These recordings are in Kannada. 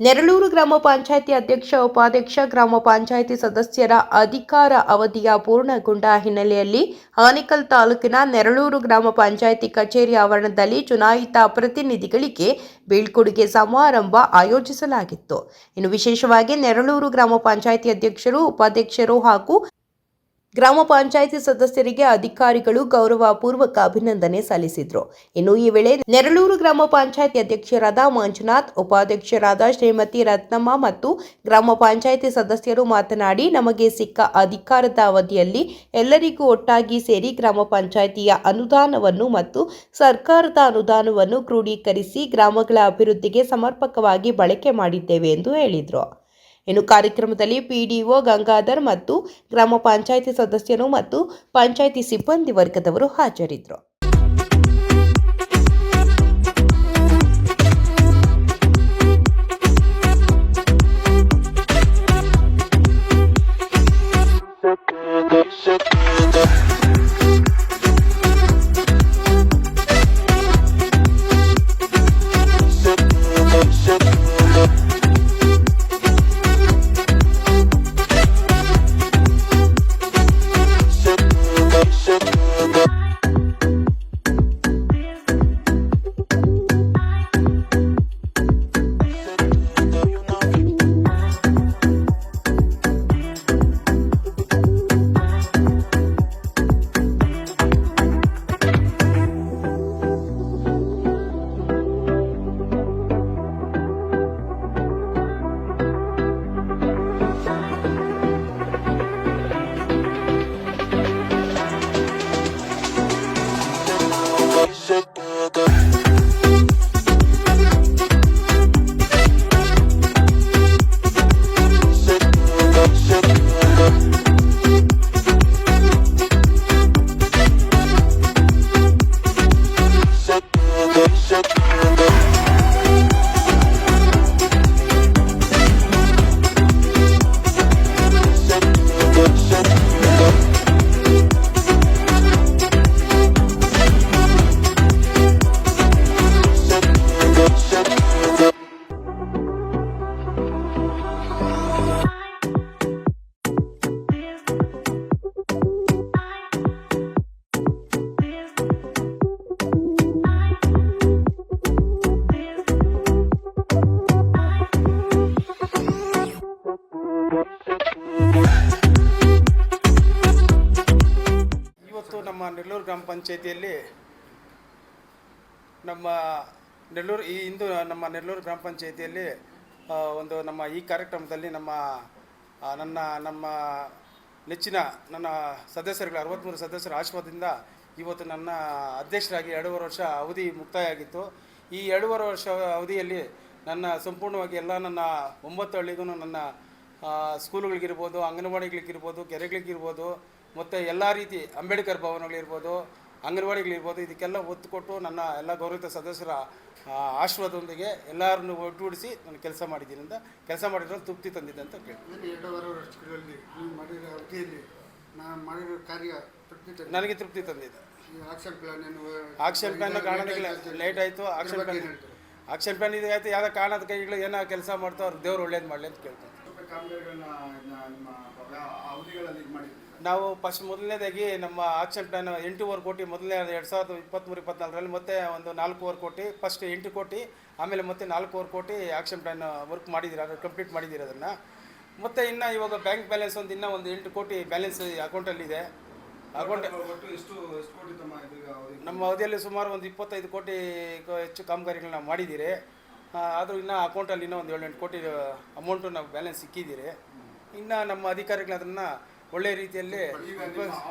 ನೆರಳೂರು ಗ್ರಾಮ ಪಂಚಾಯಿತಿ ಅಧ್ಯಕ್ಷ, ಉಪಾಧ್ಯಕ್ಷ, ಗ್ರಾಮ ಪಂಚಾಯಿತಿ ಸದಸ್ಯರ ಅಧಿಕಾರ ಅವಧಿಯ ಪೂರ್ಣಗೊಂಡ ಹಿನ್ನೆಲೆಯಲ್ಲಿ ಆನೇಕಲ್ ತಾಲೂಕಿನ ನೆರಳೂರು ಗ್ರಾಮ ಪಂಚಾಯಿತಿ ಕಚೇರಿ ಆವರಣದಲ್ಲಿ ಚುನಾಯಿತ ಪ್ರತಿನಿಧಿಗಳಿಗೆ ಬೀಳ್ಕೊಡುಗೆ ಸಮಾರಂಭ ಆಯೋಜಿಸಲಾಗಿತ್ತು. ಇನ್ನು ವಿಶೇಷವಾಗಿ ನೆರಳೂರು ಗ್ರಾಮ ಪಂಚಾಯಿತಿ ಅಧ್ಯಕ್ಷರು, ಉಪಾಧ್ಯಕ್ಷರು ಹಾಗೂ ಗ್ರಾಮ ಪಂಚಾಯಿತಿ ಸದಸ್ಯರಿಗೆ ಅಧಿಕಾರಿಗಳು ಗೌರವಪೂರ್ವಕ ಅಭಿನಂದನೆ ಸಲ್ಲಿಸಿದರು. ಇನ್ನು ಈ ವೇಳೆ ನೆರಳೂರು ಗ್ರಾಮ ಪಂಚಾಯಿತಿ ಅಧ್ಯಕ್ಷರಾದ ಮಂಜುನಾಥ್, ಉಪಾಧ್ಯಕ್ಷರಾದ ಶ್ರೀಮತಿ ರತ್ನಮ್ಮ ಮತ್ತು ಗ್ರಾಮ ಪಂಚಾಯಿತಿ ಸದಸ್ಯರು ಮಾತನಾಡಿ, ನಮಗೆ ಸಿಕ್ಕ ಅಧಿಕಾರದ ಅವಧಿಯಲ್ಲಿ ಎಲ್ಲರಿಗೂ ಒಟ್ಟಾಗಿ ಸೇರಿ ಗ್ರಾಮ ಪಂಚಾಯಿತಿಯ ಅನುದಾನವನ್ನು ಮತ್ತು ಸರ್ಕಾರದ ಅನುದಾನವನ್ನು ಕ್ರೋಢೀಕರಿಸಿ ಗ್ರಾಮಗಳ ಅಭಿವೃದ್ಧಿಗೆ ಸಮರ್ಪಕವಾಗಿ ಬಳಕೆ ಮಾಡಿದ್ದೇವೆ ಎಂದು ಹೇಳಿದರು. ಇನ್ನು ಕಾರ್ಯಕ್ರಮದಲ್ಲಿ ಪಿಡಿಒ ಗಂಗಾಧರ್ ಮತ್ತು ಗ್ರಾಮ ಪಂಚಾಯಿತಿ ಸದಸ್ಯರು ಮತ್ತು ಪಂಚಾಯಿತಿ ಸಿಬ್ಬಂದಿ ವರ್ಗದವರು ಹಾಜರಿದ್ದರು. Thank you. ಇವತ್ತು ಪಂಚಾಯಿತಿಯಲ್ಲಿ ನಮ್ಮ ನೆಲ್ಲೂರು, ಈ ಇಂದು ನಮ್ಮ ನೆಲ್ಲೂರು ಗ್ರಾಮ ಪಂಚಾಯಿತಿಯಲ್ಲಿ ಒಂದು ನಮ್ಮ ಈ ಕಾರ್ಯಕ್ರಮದಲ್ಲಿ ನಮ್ಮ ನನ್ನ, ನಮ್ಮ ನೆಚ್ಚಿನ ನನ್ನ ಸದಸ್ಯರುಗಳ ಅರವತ್ತ್ಮೂರು ಸದಸ್ಯರ ಆಶೀರ್ವಾದದಿಂದ ಇವತ್ತು ನನ್ನ ಅಧ್ಯಕ್ಷರಾಗಿ ಎರಡೂವರೆ ವರ್ಷ ಅವಧಿ ಮುಕ್ತಾಯ ಆಗಿತ್ತು ಈ ಎರಡೂವರೆ ವರ್ಷ ಅವಧಿಯಲ್ಲಿ ನನ್ನ ಸಂಪೂರ್ಣವಾಗಿ ಎಲ್ಲ ನನ್ನ ಒಂಬತ್ತು ಹಳ್ಳಿಗೂ ನನ್ನ ಸ್ಕೂಲುಗಳಿಗಿರ್ಬೋದು, ಅಂಗನವಾಡಿಗಳಿಗಿರ್ಬೋದು, ಕೆರೆಗಳಿಗಿರ್ಬೋದು, ಮತ್ತು ಎಲ್ಲ ರೀತಿ ಅಂಬೇಡ್ಕರ್ ಭವನಗಳಿರ್ಬೋದು ಅಂಗನವಾಡಿಗಳಿರ್ಬೋದು ಇದಕ್ಕೆಲ್ಲ ಒತ್ತು ಕೊಟ್ಟು ನನ್ನ ಎಲ್ಲ ಗೌರವಿತ ಸದಸ್ಯರ ಆಶೀರ್ವಾದದೊಂದಿಗೆ ಎಲ್ಲರನ್ನು ಒಟ್ಟುಗೂಡಿಸಿ ನಾನು ಕೆಲಸ ಮಾಡಿದ್ದೀನಿ ಅಂತ ಕೆಲಸ ಮಾಡಿದ್ರೆ ತೃಪ್ತಿ ತಂದಿದೆ ಅಂತ ಕೇಳಿ ಏನು ಎರಡೂವರೆ ವರ್ಷಗಳಲ್ಲಿ ನೀವು ಮಾಡಿರೋ ಅವಧಿಯಲ್ಲಿ ನಾನು ಮಾಡಿರೋ ಕಾರ್ಯ ತೃಪ್ತಿ ತಂದಿದೆ. ನನಗೆ ತೃಪ್ತಿ ತಂದಿದೆ. ಆಕ್ಷನ್ ಪ್ಲಾನ್ ಆಕ್ಷನ್ ಪ್ಲಾನ್ ಕಾರಣಕ್ಕೆ ಲೇಟ್ ಆಯಿತು ಆಕ್ಷನ್ ಪ್ಲಾನ್ ಆಕ್ಷನ್ ಪ್ಲಾನ್ ಇದು ಆಯಿತು ಯಾವುದೋ ಕಾರಣದ ಕೈಗಳು ಏನೋ ಕೆಲಸ ಮಾಡ್ತಾವ್ರು ಅವ್ರು ದೇವ್ರು ಒಳ್ಳೇದು ಮಾಡಲಿ ಅಂತ ಕೇಳ್ತಾರೆ ನಾವು ಫಸ್ಟ್ ಮೊದಲನೇದಾಗಿ ನಮ್ಮ ಆಕ್ಷನ್ ಪ್ಲಾನ್ ಎಂಟೂವರೆ ಕೋಟಿ ಮೊದಲನೇ ಎರಡು ಸಾವಿರದ ಇಪ್ಪತ್ತ್ಮೂರು ಇಪ್ಪತ್ನಾಲ್ಕರಲ್ಲಿ ಮತ್ತೆ ಒಂದು ನಾಲ್ಕೂವರೆ ಕೋಟಿ ಫಸ್ಟ್ ಎಂಟು ಕೋಟಿ ಆಮೇಲೆ ಮತ್ತೆ ನಾಲ್ಕೂವರೆ ಕೋಟಿ ಆಕ್ಷನ್ ಪ್ಲಾನ್ ವರ್ಕ್ ಮಾಡಿದ್ದೀರ ಅದು ಕಂಪ್ಲೀಟ್ ಮಾಡಿದ್ದೀರ ಅದನ್ನು. ಮತ್ತು ಇನ್ನು ಇವಾಗ ಬ್ಯಾಂಕ್ ಬ್ಯಾಲೆನ್ಸ್ ಒಂದು ಇನ್ನೂ ಒಂದು ಎಂಟು ಕೋಟಿ ಬ್ಯಾಲೆನ್ಸ್ ಅಕೌಂಟಲ್ಲಿದೆ ಅಕೌಂಟ್ ನಮ್ಮ ಅವಧಿಯಲ್ಲಿ ಸುಮಾರು ಒಂದು ಇಪ್ಪತ್ತೈದು ಕೋಟಿ ಹೆಚ್ಚು ಕಾಮಗಾರಿಗಳನ್ನ ಮಾಡಿದ್ದೀರಿ ಆದರೂ ಇನ್ನೂ ಅಕೌಂಟಲ್ಲಿ ಇನ್ನೂ ಒಂದು ಏಳೆಂಟು ಕೋಟಿ ಅಮೌಂಟು ನಾವು ಬ್ಯಾಲೆನ್ಸ್ ಸಿಕ್ಕಿದ್ದೀರಿ ಇನ್ನು ನಮ್ಮ ಅಧಿಕಾರಿಗಳು ಅದನ್ನು ಒಳ್ಳೆಯ ರೀತಿಯಲ್ಲಿ ಈಗ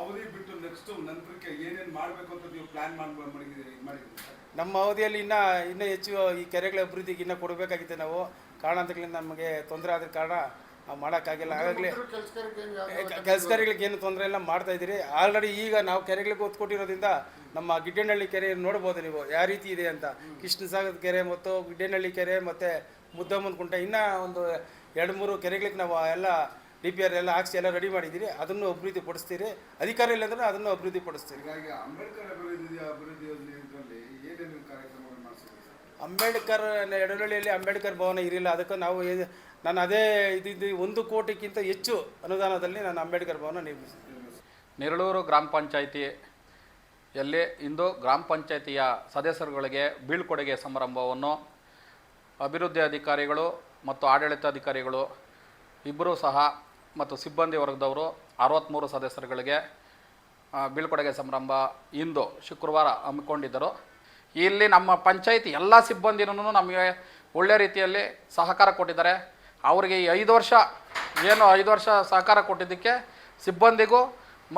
ಅವಧಿ ಬಿಟ್ಟು ನೆಕ್ಸ್ಟ್ ನಂತರಕ್ಕೆ ಏನೇನ್ ಮಾಡ್ಬೇಕು ಅಂತ ನೀವು ಪ್ಲಾನ್ ಮಾಡಿ ಮಾಡಿದ್ದೀರಿ ಮಾಡಿದ್ದೀರಿ ನಮ್ಮ ಅವಧಿಯಲ್ಲಿ ಇನ್ನೂ ಇನ್ನೂ ಹೆಚ್ಚು ಈ ಕೆರೆಗಳ ಅಭಿವೃದ್ಧಿಗೆ ಇನ್ನೂ ಕೊಡಬೇಕಾಗಿತ್ತು ನಾವು. ಕಾರಣಾಂತರಗಳಿಂದ ನಮಗೆ ತೊಂದರೆ ಆದ ಕಾರಣ ನಾವು ಮಾಡೋಕ್ಕಾಗಿಲ್ಲ. ಆಗಲೇ ಕೆಲಸಗಾರಿಗಳಿಗೆ ಏನು ಏನು ತೊಂದರೆ ಇಲ್ಲ ಮಾಡ್ತಾ ಇದ್ದೀರಿ. ಆಲ್ರೆಡಿ ಈಗ ನಾವು ಕೆರೆಗಳಿಗೆ ಒತ್ತು ಕೊಟ್ಟಿರೋದ್ರಿಂದ ನಮ್ಮ ಗಿಡ್ಡನಹಳ್ಳಿ ಕೆರೆ ನೋಡ್ಬೋದು ನೀವು ಯಾವ ರೀತಿ ಇದೆ ಅಂತ. ಕೃಷ್ಣಸಾಗರ ಕೆರೆ ಮತ್ತು ಗಿಡ್ಡನಹಳ್ಳಿ ಕೆರೆ ಮತ್ತು ಮುದ್ದಮ್ಮನ ಕುಂಟೆ. ಇನ್ನೂ ಒಂದು ಎರಡು ಮೂರು ಕೆರೆಗಳಿಗೆ ನಾವು ಎಲ್ಲ ಡಿ ಪಿ ಆರ್ ಎಲ್ಲ ಹಾಕ್ಸಿ ಎಲ್ಲ ರೆಡಿ ಮಾಡಿದ್ದೀರಿ ಅದನ್ನು ಅಭಿವೃದ್ಧಿ ಪಡಿಸ್ತೀರಿ. ಅಧಿಕಾರ ಇಲ್ಲಾಂದ್ರೆ ಅದನ್ನು ಅಭಿವೃದ್ಧಿ ಪಡಿಸ್ತೀರಿ. ಹೀಗಾಗಿ ಅಂಬೇಡ್ಕರ್ ಮಾಡಿಸಿದ್ದೀರಿ ಅಂಬೇಡ್ಕರ್ ಭವನ ಇರಲಿಲ್ಲ ಅದಕ್ಕೆ ನಾವು ನಾನು ಅದೇ ಇದು ಒಂದು ಕೋಟಿಗಿಂತ ಹೆಚ್ಚು ಅನುದಾನದಲ್ಲಿ ನಾನು ಅಂಬೇಡ್ಕರ್ ಭವನ ನಿರ್ಮಿಸಿದೆ ನೆರಳೂರು ಗ್ರಾಮ ಪಂಚಾಯಿತಿ ಯಲ್ಲಿ ಇಂದು ಗ್ರಾಮ ಪಂಚಾಯಿತಿಯ ಸದಸ್ಯರುಗಳಿಗೆ ಬೀಳ್ಕೊಡುಗೆ ಸಮಾರಂಭವನ್ನು ಅಭಿವೃದ್ಧಿ ಅಧಿಕಾರಿಗಳು ಮತ್ತು ಆಡಳಿತಾಧಿಕಾರಿಗಳು ಇಬ್ಬರೂ ಸಹ ಮತ್ತು ಸಿಬ್ಬಂದಿ ವರ್ಗದವರು ಅರವತ್ತ್ಮೂರು ಸದಸ್ಯರುಗಳಿಗೆ ಬೀಳ್ಕೊಡುಗೆ ಸಮಾರಂಭ ಇಂದು ಶುಕ್ರವಾರ ಹಮ್ಮಿಕೊಂಡಿದ್ದರು. ಇಲ್ಲಿ ನಮ್ಮ ಪಂಚಾಯಿತಿ ಎಲ್ಲ ಸಿಬ್ಬಂದಿನೂ ನಮಗೆ ಒಳ್ಳೆ ರೀತಿಯಲ್ಲಿ ಸಹಕಾರ ಕೊಟ್ಟಿದ್ದಾರೆ. ಅವರಿಗೆ ಈ ಐದು ವರ್ಷ, ಏನು ಐದು ವರ್ಷ ಸಹಕಾರ ಕೊಟ್ಟಿದ್ದಕ್ಕೆ ಸಿಬ್ಬಂದಿಗೂ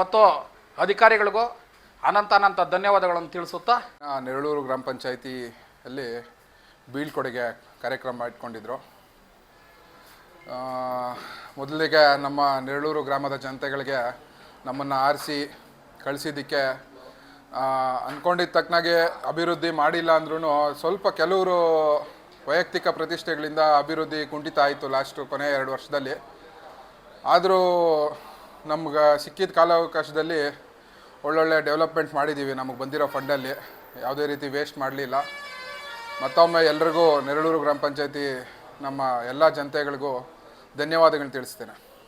ಮತ್ತು ಅಧಿಕಾರಿಗಳಿಗೂ ಅನಂತ ಅನಂತ ಧನ್ಯವಾದಗಳನ್ನು ತಿಳಿಸುತ್ತಾ. ನೆರಳೂರು ಗ್ರಾಮ ಪಂಚಾಯಿತಿಯಲ್ಲಿ ಬೀಳ್ಕೊಡುಗೆ ಕಾರ್ಯಕ್ರಮ ಇಟ್ಕೊಂಡಿದ್ರು. ಮೊದಲಿಗೆ ನಮ್ಮ ನೆರಳೂರು ಗ್ರಾಮದ ಜನತೆಗಳಿಗೆ ನಮ್ಮನ್ನು ಆರಿಸಿ ಕಳಿಸಿದ್ದಕ್ಕೆ ಅಂದ್ಕೊಂಡಿದ್ದ ತಕ್ಕನಾಗೆ ಅಭಿವೃದ್ಧಿ ಮಾಡಿಲ್ಲ ಅಂದ್ರೂ ಸ್ವಲ್ಪ ಕೆಲವರು ವೈಯಕ್ತಿಕ ಪ್ರತಿಷ್ಠೆಗಳಿಂದ ಅಭಿವೃದ್ಧಿ ಕುಂಠಿತ ಆಯಿತು ಲಾಸ್ಟು ಕೊನೆ ಎರಡು ವರ್ಷದಲ್ಲಿ. ಆದರೂ ನಮ್ಗೆ ಸಿಕ್ಕಿದ ಕಾಲಾವಕಾಶದಲ್ಲಿ ಒಳ್ಳೊಳ್ಳೆ ಡೆವಲಪ್ಮೆಂಟ್ ಮಾಡಿದ್ದೀವಿ ನಮಗೆ ಬಂದಿರೋ ಫಂಡಲ್ಲಿ ಯಾವುದೇ ರೀತಿ ವೇಸ್ಟ್ ಮಾಡಲಿಲ್ಲ. ಮತ್ತೊಮ್ಮೆ ಎಲ್ರಿಗೂ ನೆರಳೂರು ಗ್ರಾಮ ಪಂಚಾಯತಿ ನಮ್ಮ ಎಲ್ಲ ಜನತೆಗಳಿಗೂ ಧನ್ಯವಾದಗಳನ್ನ ತಿಳಿಸ್ತೇನೆ.